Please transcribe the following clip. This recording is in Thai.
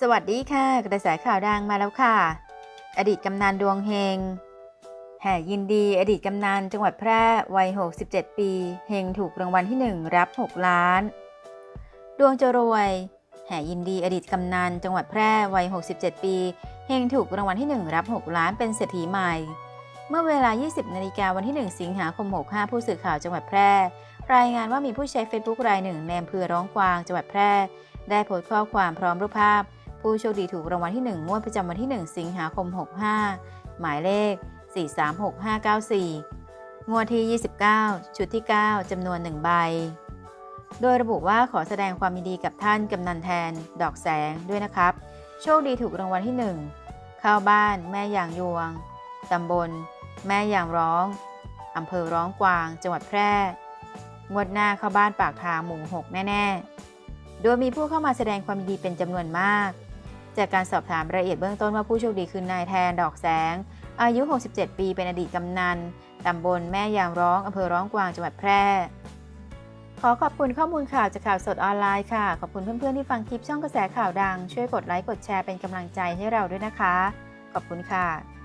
สวัสดีค่ะ กระแสข่าวดังมาแล้วค่ะ อดีตกำนันดวงเฮง แห่ยินดีอดีตกำนันจังหวัดแพร่วัย 67 ปี เฮงถูกรางวัลที่ 1 รับ 6 ล้าน ดวงจะรวย แห่ยินดีอดีตกำนันจังหวัดแพร่วัย 67 ปี เฮงถูกรางวัลที่ 1 รับ 6 ล้านเป็นเศรษฐีใหม่ เมื่อเวลา 20 นาฬิกาวันที่ 1 สิงหาคม 65 ผู้สื่อข่าวจังหวัดแพร่ รายงานว่ามีผู้ใช้ Facebook รายหนึ่งในอำเภอร้องกวางจังหวัดแพร่ ได้โพสต์ข้อความพร้อมรูปภาพ ผู้โชคดีถูกรางวัลที่ 1 งวดประจำวันที่ 1 สิงหาคม 65 หมายเลข 436594 งวดที่ 29 ชุดที่ 9 จำนวน 1 ใบ โดยระบุว่าขอแสดงความยินดีกับท่านกำนันแทน ดอกแสงด้วยนะครับ โชคดีถูกรางวัลที่ 1 เข้าบ้าน แม่ยางยวง ตำบล แม่ยางร้อง อำเภอร้องกวาง จังหวัดแพร่ งวดหน้าเข้าบ้านปากทางหมู่ 6 แน่ ๆโดยมีผู้เข้ามาแสดงความยินดีเป็นจำนวนมาก จากการสอบถามรายละเอียดเบื้องต้นว่าผู้โชคดีคือนายแทนดอกแสง อายุ 67 ปีเป็นอดีตกำนันตำบลแม่ยางร้องอำเภอร้องกวางจังหวัดแพร่ ขอขอบคุณข้อมูลข่าวจากข่าวสดออนไลน์ค่ะ ขอบคุณเพื่อนๆที่ฟังคลิปช่องกระแสข่าวดัง ช่วยกดไลค์กดแชร์เป็นกำลังใจให้เราด้วยนะคะ ขอบคุณค่ะ